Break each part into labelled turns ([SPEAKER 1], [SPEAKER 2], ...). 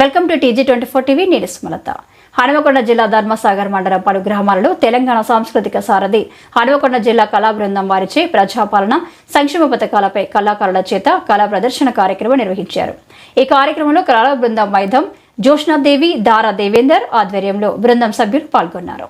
[SPEAKER 1] Welcome to TG twenty four TV నేను సుమలత. హనుమకొండ జిల్లా ధర్మసాగర్ మండలం పలు గ్రామాలలో తెలంగాణ సాంస్కృతిక సారథి హనుమకొండ జిల్లా కళా బృందం వారిచే ప్రజాపాలన సంక్షేమ పథకాలపై కళాకారుల చేత కళా ప్రదర్శన కార్యక్రమం నిర్వహించారు. ఈ కార్యక్రమంలో కళా బృందం మైదం జోష్నాదేవి దారా దేవేందర్ ఆధ్వర్యంలో బృందం సభ్యులు పాల్గొన్నారు.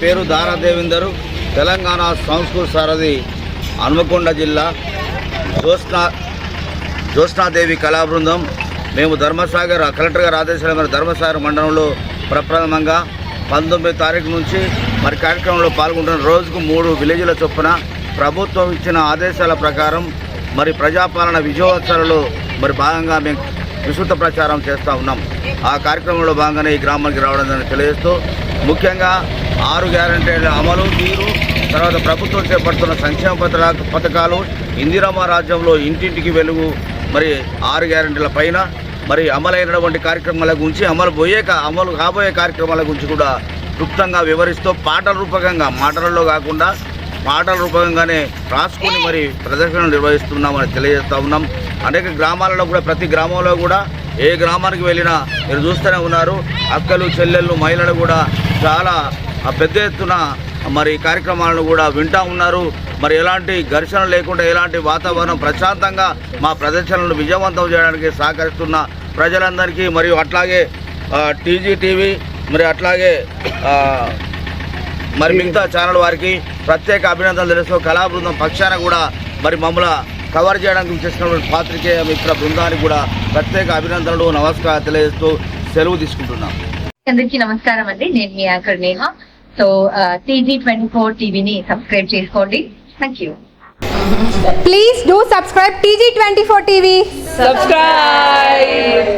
[SPEAKER 2] పేరు దారా దేవేందరు తెలంగాణ సంస్కృతి సారథి హన్మకొండ జిల్లా జ్యోత్స్నా జ్యోత్స్నాదేవి కళాబృందం మేము ధర్మసాగర్ కలెక్టర్ గారు ఆదేశాల మేరకు ధర్మసాగర్ మండలంలో ప్రప్రథమంగా పంతొమ్మిది తారీఖు నుంచి మరి కార్యక్రమంలో పాల్గొంటున్న రోజుకు మూడు విలేజ్ల చొప్పున ప్రభుత్వం ఇచ్చిన ఆదేశాల ప్రకారం మరి ప్రజాపాలన విజయోత్సవాలలో మరి భాగంగా మేము విస్తృత ప్రచారం చేస్తూ ఉన్నాం. ఆ కార్యక్రమంలో భాగంగానే ఈ గ్రామానికి రావడం తెలియజేస్తూ ముఖ్యంగా ఆరు గ్యారంటీల అమలు తీరు తర్వాత ప్రభుత్వం చేపడుతున్న సంక్షేమ పథకాలు ఇందిరామ రాజ్యంలో ఇంటింటికి వెలుగు మరి ఆరు గ్యారంటీల పైన మరి అమలైనటువంటి కార్యక్రమాల గురించి అమలు పోయే అమలు కాబోయే కార్యక్రమాల గురించి కూడా క్లుప్తంగా వివరిస్తూ పాటల రూపకంగా మాటలలో కాకుండా పాటల రూపకంగానే రాసుకొని మరి ప్రదర్శనలు నిర్వహిస్తున్నామని తెలియజేస్తూ ఉన్నాం. అనేక గ్రామాలలో కూడా ప్రతి గ్రామంలో కూడా ఏ గ్రామానికి వెళ్ళినా మీరు చూస్తూనే ఉన్నారు. అక్కలు చెల్లెళ్ళు మహిళలు కూడా చాలా పెద్ద ఎత్తున మరి కార్యక్రమాలను కూడా వింటా ఉన్నారు. మరి ఎలాంటి ఘర్షణ లేకుండా ఎలాంటి వాతావరణం ప్రశాంతంగా మా ప్రదర్శనలను విజయవంతం చేయడానికి సహకరిస్తున్న ప్రజలందరికీ మరియు అట్లాగే టీజీ టీవీ మరి అట్లాగే మరి మిగతా ఛానల్ వారికి ప్రత్యేక అభినందనలు తెలుస్తూ కళాబృందం పక్షాన కూడా మరి మమ్మల్ని కవర్ చేయడానికి చేసినటువంటి పాత్రికేయ మిత్ర బృందానికి కూడా ప్రత్యేక అభినందనలు నమస్కారం తెలియజేస్తూ సెలవు తీసుకుంటున్నాం.
[SPEAKER 3] అందరికీ నమస్కారం అండి. నేను మీ anchor Neha. So TG twenty four టీవీని సబ్స్క్రైబ్ చేసుకోండి. Thank you
[SPEAKER 4] Please do subscribe TG24 TV.
[SPEAKER 5] subscribe.